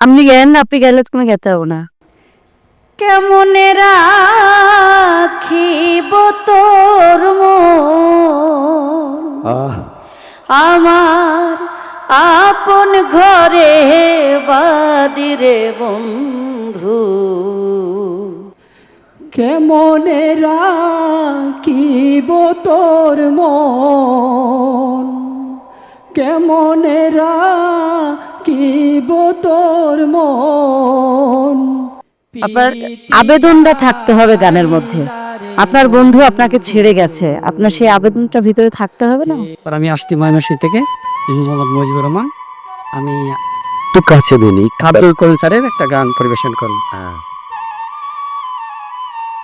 আপনি গেলেন না আপনি গেলে তো কোনো যেতে হব না। কেমনে রাখিব তোর মন? আমার আপন ঘরে বাদিরে বন্ধু। কেমনে রাখিব তোর মন? কেমনে রাখিব তোর মন? আপনার আবেদনটা থাকতে হবে গানের মধ্যে। আপনার বন্ধু আপনাকে ছেড়ে গেছে। আপনার সেই আবেদনটা ভিতরে থাকতে হবে না? আমি আসছি ময়মনসিং থেকে। মোহাম্মদ মুজিবুর রহমান। আমি একটু কাছে দিনি আব্দুল করিম স্যারের একটা গান পরিবেশন করব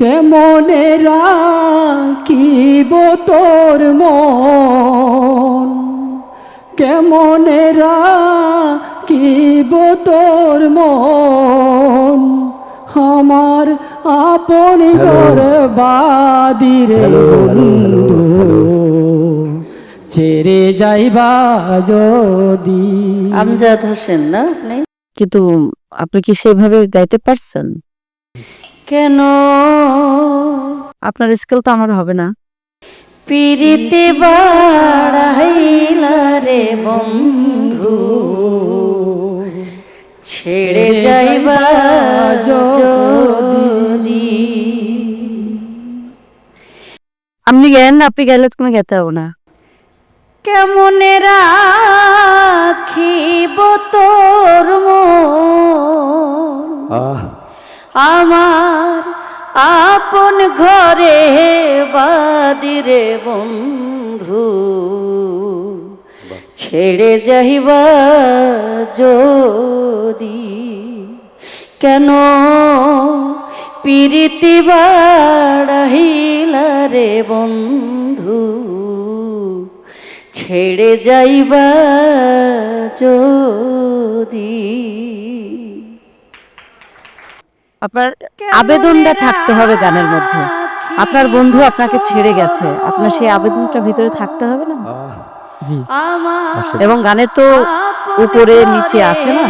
কেমনে রাখিব তোর মন? কেমনে রাখিব তোর মন? আমার আপন বাদিরে বন্ধু ছেড়ে যাইবা যদি। আমজাদ হোসেন না? আপনি কিন্তু আপনি কি সেভাবে গাইতে পারছেন? কেন? আপনার স্কেল তো আমার হবে না। পিরিতে বাড়াইলা রে বন্ধু ছেড়ে যাইবা যদি। আপনি গেলেন আপনি গেলে তো কোনো যেতে হব না। কেমনে রাখিব তোর মন? আহ আমার আপন ঘরে বাদিরে বন্ধু। ছেড়ে যাইবা যদি কেন পিরিতি বাড়াইলা রে বন্ধু? ছেড়ে যাইবা যদি আপনার আবেদনটা থাকতে হবে গানের মধ্যে। আপনার বন্ধু আপনাকে ছেড়ে গেছে। আপনার সেই আবেদনটা ভিতরে থাকতে হবে না? এবং গানের তো উপরে নিচে আছে না?